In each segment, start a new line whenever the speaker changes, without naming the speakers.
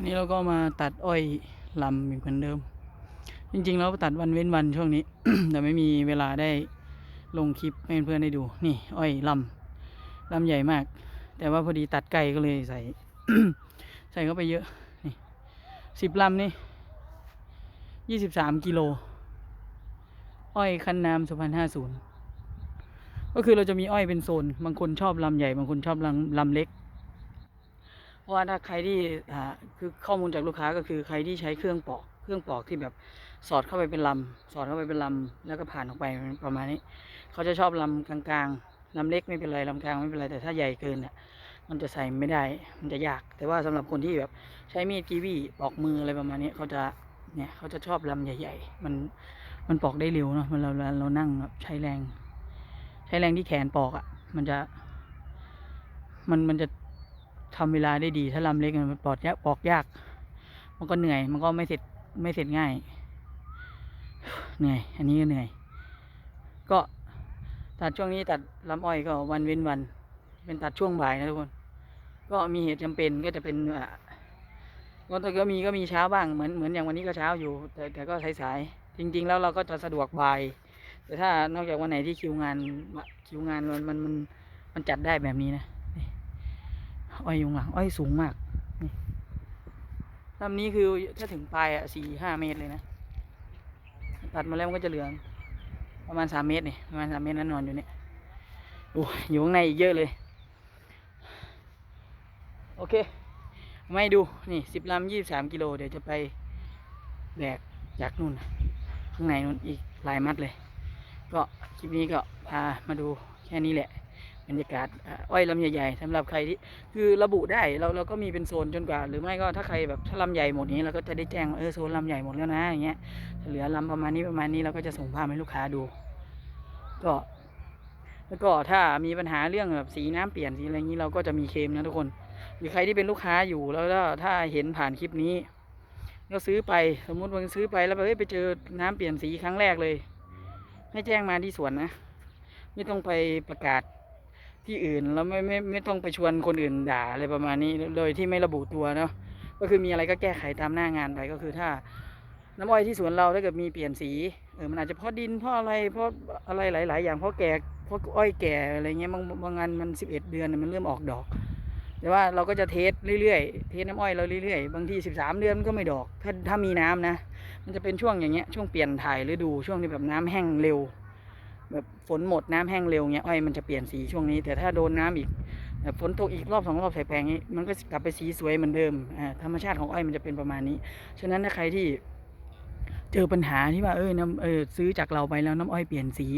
นนี้เราก็มาตัดอ้อยลำอีกเหมือนเดิม จริงๆเราตัดวันเว้นวันช่วงนี้ แต่ไม่มีเวลาได้ลงคลิปให้เพื่อนๆได้ดู นี่ อ้อยลำลำใหญ่มาก แต่ว่าพอดีตัดไกลก็เลยใส่ ใส่เข้าไปเยอะ นี่สิบลำนี่ยี่สิบสามกิโล อ้อยคันน้ำสุพรรณห้าศูนย์ก็คือเราจะมีอ้อยเป็นโซน บางคนชอบลำใหญ่ บางคนชอบลำลำเล็ก ว่าถ้าใครที่อ่าคือข้อมูลจากลูกค้าก็คือใครที่ใช้เครื่องปอก เครื่องปอกที่แบบสอดเข้าไปเป็นลำ สอดเข้าไปเป็นลำ แล้วก็ผ่านออกไปประมาณนี้ เขาจะชอบลำกลางๆลำเล็กไม่เป็นไรลำกลางไม่เป็นไรแต่ถ้าใหญ่เกินเนี่ยมันจะใส่ไม่ได้ มันจะยาก แต่ว่าสำหรับคนที่แบบใช้มีดกีวีปอกมืออะไรประมาณนี้เขาจะเนี่ยเขาจะชอบลำใหญ่ ๆ มันมันปอกได้เร็วเนาะมันเราเราเรานั่งแบบใช้แรง ใช้แรงที่แขนปอกอะ่ะ มันจะ มันมันจะ ทำเวลาได้ดี ถ้าลำเล็กมันปอกยากปอกยาก มันก็เหนื่อย มันก็ไม่เสร็จไม่เสร็จง่าย เหนื่อย อันนี้ก็เหนื่อย ก็ตัดช่วงนี้ตัดลำอ้อยก็วันเว้นวัน เป็นตัดช่วงบ่ายนะทุกคน ก็มีเหตุจำเป็นก็จะเป็นอ่าก็ถ้าก็มีก็มีเช้าบ้างเหมือนเหมือนอย่างวันนี้ก็เช้าอยู่ แต่แต่ก็สายๆจริง ๆ แล้วเราก็จะสะดวกบ่ายแต่ถ้านอกจากวันไหนที่คิวงานคิวงานมันมันมันจัดได้แบบนี้นะ อ้อยยุงหลังอ้อยสูงมากนี่ลำนี้คือถ้าถึงปลายอะสี่ห้าเมตรเลยนะ ตัดมาแล้วมันก็จะเหลือประมาณสามเมตรนี่ประมาณสามเมตรนั้นนอนอยู่เนี่ยโอ้ยอยู่ข้างในอีกเยอะเลย โอเค ไม่ดูนี่สิบลำยี่สามกิโลเดี๋ยวจะไปแบกจากนู่น ข้างในนู่นอีกหลายมัดเลย ก็คลิปนี้ก็พามาดูแค่นี้แหละ บรรยากาศอ้อยลำใหญ่ๆสำหรับใครที่คือระบุได้เราเราก็มีเป็นโซนจนกว่า หรือไม่ก็ถ้าใครแบบถ้าลำใหญ่หมดนี้เราก็จะได้แจ้งเออโซนลำใหญ่หมดแล้วนะอย่างเงี้ยเหลือลำประมาณนี้ประมาณนี้เราก็จะส่งภาพให้ลูกค้าดู ก็ แล้วก็ถ้ามีปัญหาเรื่องแบบสีน้ำเปลี่ยนสีอะไรอย่างนี้เราก็จะมีเคมนะทุกคน หรือใครที่เป็นลูกค้าอยู่แล้วถ้าเห็นผ่านคลิปนี้ก็ซื้อไปสมมุติว่าซื้อไปแล้วไปเฮ้ยไปเจอน้ำเปลี่ยนสีครั้งแรกเลย ให้แจ้งมาที่สวนนะ ไม่ต้องไปประกาศ ที่อื่นแล้วไม่ไม่ไม่ต้องไปชวนคนอื่นด่าอะไรประมาณนี้โดยที่ไม่ระบุตัวเนาะก็คือมีอะไรก็แก้ไขตามหน้างานไปก็คือถ้าน้ำอ้อยที่สวนเราถ้าเกิดมีเปลี่ยนสีเออมันอาจจะเพราะดินเพราะอะไรเพราะอะไรหลาย ๆ อย่างเพราะแก่เพราะอ้อยแก่อะไรเงี้ยบางบางงานมันสิบเอ็ดเดือนมันเริ่มออกดอก แต่ว่าเราก็จะเทสเรื่อย ๆ เทสน้ำอ้อยเราเรื่อย ๆ บางทีสิบสามเดือนมันก็ไม่ดอก ถ้าถ้ามีน้ำนะ มันจะเป็นช่วงอย่างเงี้ยช่วงเปลี่ยนถ่ายฤดูช่วงที่แบบน้ำแห้งเร็ว แบบฝนหมดน้ำแห้งเร็วเงี้ยอ้อยมันจะเปลี่ยนสีช่วงนี้ แต่ถ้าโดนน้ำอีกแบบฝนตกอีกรอบสองรอบใส่แปลงนี้มันก็กลับไปสีสวยเหมือนเดิมธรรมชาติของอ้อยมันจะเป็นประมาณนี้ ฉะนั้นถ้าใครที่เจอปัญหาที่ว่าเออน้ำเออซื้อจากเราไปแล้วน้ำอ้อยเปลี่ยนสี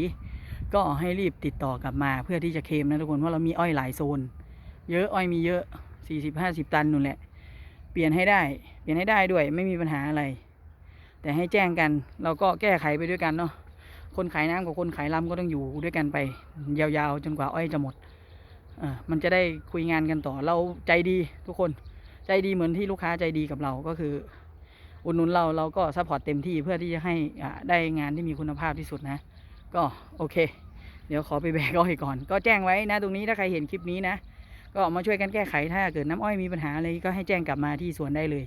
ก็ให้รีบติดต่อกลับมา เพื่อที่จะเคมนะทุกคนว่าเรามีอ้อยหลายโซน เยอะอ้อยมีเยอะสี่สิบห้าสิบตันนู่นแหละ เปลี่ยนให้ได้ เปลี่ยนให้ได้ด้วยไม่มีปัญหาอะไร แต่ให้แจ้งกันเราก็แก้ไขไปด้วยกันเนาะ คนขายน้ำกับคนขายลำก็ต้องอยู่ด้วยกันไป ยาวๆ จนกว่าอ้อยจะหมดมันจะได้คุยงานกันต่อเราใจดีทุกคนใจดีเหมือนที่ลูกค้าใจดีกับเราก็คือ อุดหนุนเราเราก็ซัพพอร์ตเต็มที่เพื่อที่จะให้ได้งานที่มีคุณภาพที่สุดนะ ก็โอเค เดี๋ยวขอไปแบกอ้อยก่อน ก็แจ้งไว้นะตรงนี้ถ้าใครเห็นคลิปนี้นะ ก็มาช่วยกันแก้ไขถ้าเกิดน้ำอ้อยมีปัญหาอะไรก็ให้แจ้งกลับมาที่สวนได้เลย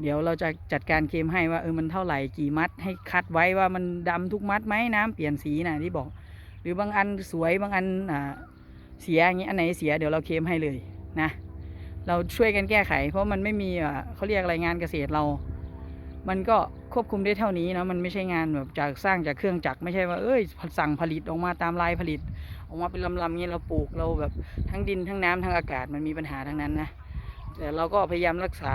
เดี๋ยวเราจะจัดการเคมให้ว่าเออมันเท่าไหร่กี่มัดให้คัดไว้ว่ามันดำทุกมัดไหมน้ำเปลี่ยนสีนะที่บอก หรือบางอันสวยบางอันอ่าเสียอย่างนี้อันไหนเสียเดี๋ยวเราเคมให้เลยนะ เราช่วยกันแก้ไข เพราะมันไม่มีอ่าเขาเรียกอะไรงานเกษตรเรา มันก็ควบคุมได้เท่านี้นะมันไม่ใช่งานแบบจากสร้างจากเครื่องจักรไม่ใช่ว่าเอ้ยสั่งผลิตออกมาตามลายผลิต ออกมาเป็นลำๆเงี้ยเราปลูกเราแบบทั้งดินทั้งน้ำทั้งอากาศมันมีปัญหาทั้งนั้นนะ แต่เราก็พยายามรักษา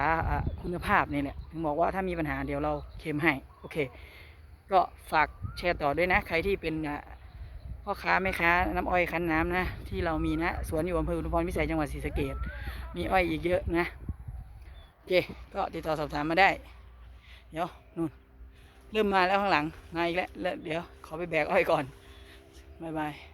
คุณภาพนี่แหละถึงบอกว่าถ้ามีปัญหาเดี๋ยวเราเคลมให้โอเค ก็ฝากแชร์ต่อด้วยนะ ใครที่เป็นพ่อค้าแม่ค้าน้ำอ้อยคั้นน้ำนะ ที่เรามีนะ สวนอยู่อำเภออุทุมพรพิสัยจังหวัดศรีสะเกษมีอ้อยอีกเยอะนะโอเค ก็ติดต่อสอบถามมาได้ เดี๋ยวนู่นเริ่มมาแล้วข้างหลังมาอีกแล้วแล้วเดี๋ยวขอไปแบกอ้อยก่อนบ๊ายบาย